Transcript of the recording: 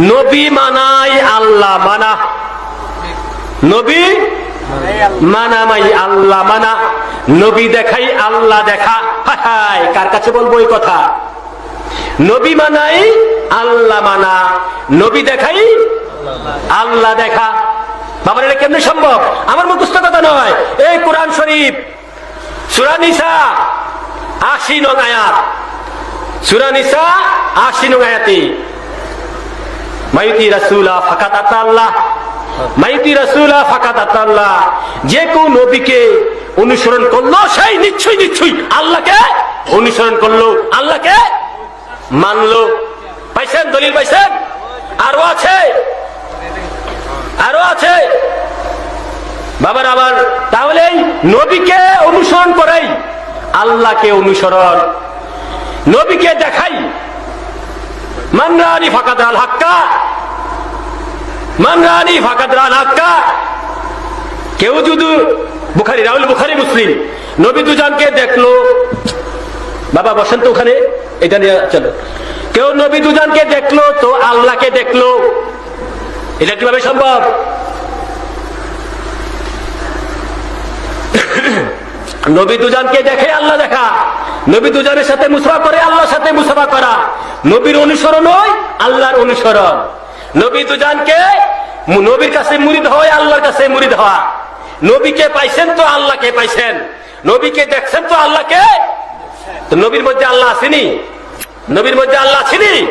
নবী মানাই আল্লাহ মানা। নবী মানামাই আল্লাহ মানা। নবী দেখাই আল্লাহ দেখা। হায় কার কাছে বলব এই কথা? নবী মানাই আল্লাহ মানা। নবী দেখাই আল্লাহ দেখা। বাবার, এটা কেমনে সম্ভব? আমার মুখস্থ কথা নয়। এই কোরআন শরীফ, সুরা নিসা, আশি নং আয়াত। সুরা নিসা, আশি নং আয়াতি। মাইতি আল্লাহ। মাইতি আল্লাহ। যে কেউ নবীকে অনুসরণ করল, সেই নিশ্চয়ই নিশ্চয়ই আল্লাহকে অনুসরণ করল, আল্লাহকে মানলো। পাইছেন, দলিল পাইছেন? আরও আছে। আরও আছে। বাবার আবার, তাহলে নবীকে অনুসরণ করাই, আল্লাহকে অনুসরণ। নবীকে দেখাই। মানরানি ফাকাদ আল হাক্কা। মানরানি ফাকাদ আল হাক্কা কেউ যদি বুখারি, রাহুল বুখারি মুসলিম, নবী দুজনকে দেখল, বাবা বসেন তো ওখানে, এটা নিয়ে চলো। কেউ নবী দুজনকে দেখল, তো আল্লাহকে দেখল। এটা কীভাবে সম্ভব? নবী দুজনকে দেখে আল্লাহ দেখা। নবী দুজনের সাথে মুসাফা করে, আল্লাহর সাথে মুসাফা করা। নবীর অনুসরণ হয় আল্লাহর অনুসরণ। নবী দুজনকে নবীর কাছে মুরিদ হয় আল্লাহর কাছে মুরিদ হওয়া। নবীকে পাইছেন তো আল্লাহকে পাইছেন। নবীকে দেখছেন তো আল্লাহকে। নবীর মধ্যে আল্লাহ আসেনি? নবীর মধ্যে আল্লাহ আসেনি?